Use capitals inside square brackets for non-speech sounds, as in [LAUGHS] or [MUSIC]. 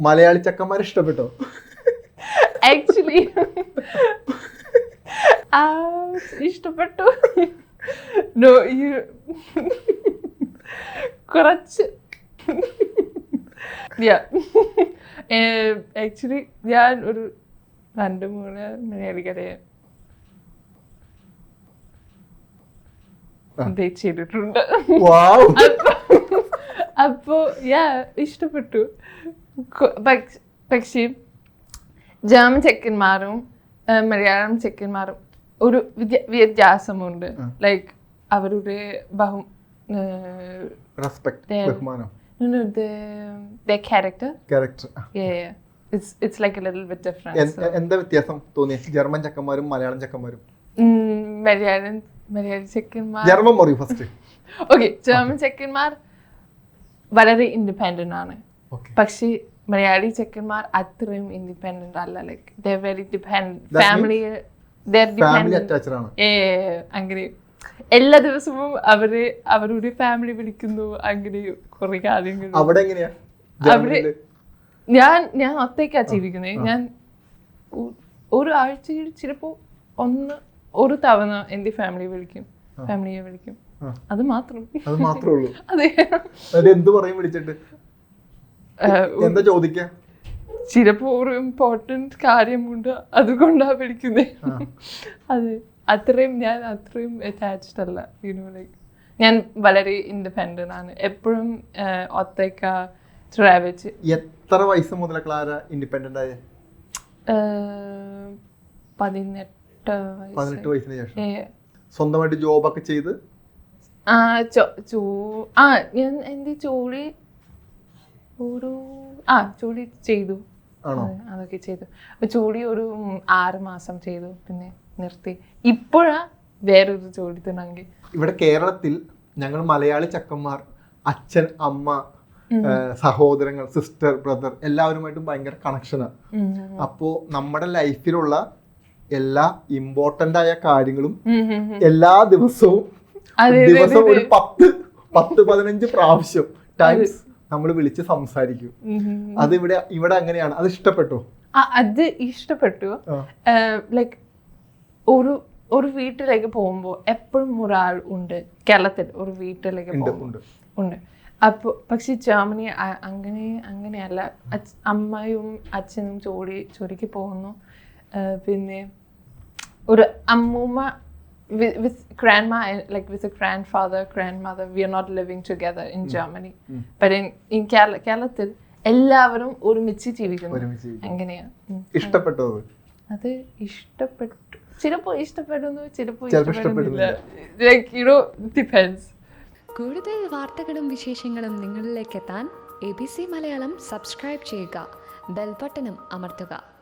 മലയാളി ചക്കന്മാർ ഇഷ്ടപ്പെട്ടോ? ആക്ച്വലി ഇഷ്ടപ്പെട്ടു. കുറച്ച്. ആക്ച്വലി [LAUGHS] ഞാൻ ഒരു രണ്ട് മൂന്ന് മലയാളികളെ ചെയ്തിട്ടുണ്ട് അപ്പോ യാ ഇഷ്ടപ്പെട്ടു. പക്ഷ- ജർമ്മൻ ചെക്കന്മാരും മലയാളം ചെക്കന്മാരും ഒരു വ്യത്യ- വ്യത്യാസമുണ്ട്. ലൈക്ക് അവരുടെ ബഹു respect character. Character yeah yeah. It's it's like a little bit different എന്താ വ്യത്യാസം തോന്നി ജർമ്മൻ ചക്കന്മാരും മലയാളം ചക്കന്മാരും. മലയാളം മലയാളി ചെക്കന്മാർ. ജർമ്മൻ പറയൂ ഫസ്റ്റ് ഓക്കെ ജർമ്മൻ ചെക്കന്മാർ വളരെ ഇൻഡിപെൻഡന്റ് ആണ്. പക്ഷേ മലയാളി ചെക്കന്മാർ അത്രയും ഇൻഡിപെൻഡന്റ് അല്ല. ലൈക്ക് വെരി ഡിപെൻഡ് ഫാമിലി അങ്ങനെ. എല്ലാ ദിവസവും അവർ അവരുടെ ഫാമിലി വിളിക്കുന്നു അങ്ങനെ കുറെ കാര്യങ്ങൾ അവിടെ അവിടെ? ഞാൻ ഞാൻ ഒറ്റയ്ക്കാ ജീവിക്കുന്നത് ഞാൻ ഒരു ആഴ്ചയിൽ ചിലപ്പോ ഒന്ന് ഒരു തവണ എന്റെ ഫാമിലി വിളിക്കും. ഫാമിലിയെ വിളിക്കും. അത് മാത്രം. അത് മാത്രമേ ഉള്ളൂ. [LAUGHS] അതെ. എന്ത് പറയും വിളിച്ചിട്ട്? എന്താ ചോദിക്കാ? ചിലപ്പോ ഒരു ഇമ്പോർട്ടന്റ് കാര്യമുണ്ട് അതുകൊണ്ടാ വിളിക്കുന്നത് അതെ അത്രയും ഞാൻ അത്രയും അറ്റാച്ച്ഡ് അല്ല യുനോ ലൈക്ക് ഞാൻ വളരെ ഇൻഡിപെൻഡന്റ് ആണ്. എപ്പോഴും ഒത്തേക്ക ട്രാവൽ എത്ര വയസ്സ് മുതൽ ക്ലാര ഇൻഡിപെൻഡന്റ് ആയ? പതിനെട്ട് പതിനെട്ട് വയസ്സിന് ശേഷം. സ്വന്തമായിട്ട് ജോബൊക്കെ ചെയ്ത്? ആ ചോ- ആ ഞാൻ എന്റെ ജോലി ഒരു ആ. ചൂടി ചെയ്തു. ആണോ? അതൊക്കെ ചെയ്തു. അപ്പൊ ചൂടി ഒരു ആറ് മാസം ചെയ്തു പിന്നെ നിർത്തി. ഇപ്പോഴാ വേറൊരു ചൂടി തുടങ്ങി. ഇവിടെ കേരളത്തിൽ ഞങ്ങൾ മലയാളി ചക്കന്മാർ അച്ഛൻ അമ്മ സഹോദരങ്ങൾ സിസ്റ്റർ ബ്രദർ എല്ലാവരുമായിട്ടും ഭയങ്കര കണക്ഷനാണ് അപ്പോ അപ്പോൾ നമ്മുടെ ലൈഫിലുള്ള എല്ലാ ഇമ്പോർട്ടന്റ് ആയ കാര്യങ്ങളും. എല്ലാ ദിവസവും അതെ, അതെ, ദിവസം ഒരു പത്ത് പത്ത് പതിനഞ്ച് പ്രാവശ്യം ടൈംസ് നമ്മൾ വിളിച്ച് സംസാരിക്കും. അത് ഇവിടെ ഇവിടെ അങ്ങനെയാണ്. അത് ഇഷ്ടപ്പെട്ടു? അത് ഇഷ്ടപ്പെട്ടു. ലൈക്ക് ഒരു ഒരു വീട്ടിലേക്ക് പോകുമ്പോൾ എപ്പോഴും ഒരാൾ ഉണ്ട്. കേരളത്തിൽ ഒരു വീട്ടിലേക്ക് ഉണ്ട് അപ്പോൾ പക്ഷെ ജർമ്മനി അങ്ങനെ അങ്ങനെയല്ല. അമ്മയും അച്ഛനും ചോടി ചോടിക്ക് പോകുന്നു. പിന്നെ ഒരു അമ്മൂമ്മ with grand like with a grandfather grandmother we are not living together in Germany but in in Kerala കേരളത്തിൽ എല്ലാവരും ഒരുമിച്ച് ജീവിക്കുന്നു. ഒരുമിച്ച് ജീവിക്കും. അങ്ങനെയാ. ഉം. ഇഷ്ടപ്പെട്ടോ അത്? ഇഷ്ടപ്പെട്ടു. ചിലപ്പോ ഇഷ്ടപ്പെടുന്നു ചിലപ്പോ ചിലപ്പോ ഇഷ്ടപ്പെടുന്നില്ല. ലൈക്ക് യു നോ ഡിപെൻഡ്സ് കൂടുതൽ വാർത്തകളും വിശേഷങ്ങളും നിങ്ങളിലേക്ക് എത്താൻ A B C Malayalam subscribe ചെയ്യുക. ബെൽബട്ടനും അമർത്തുക.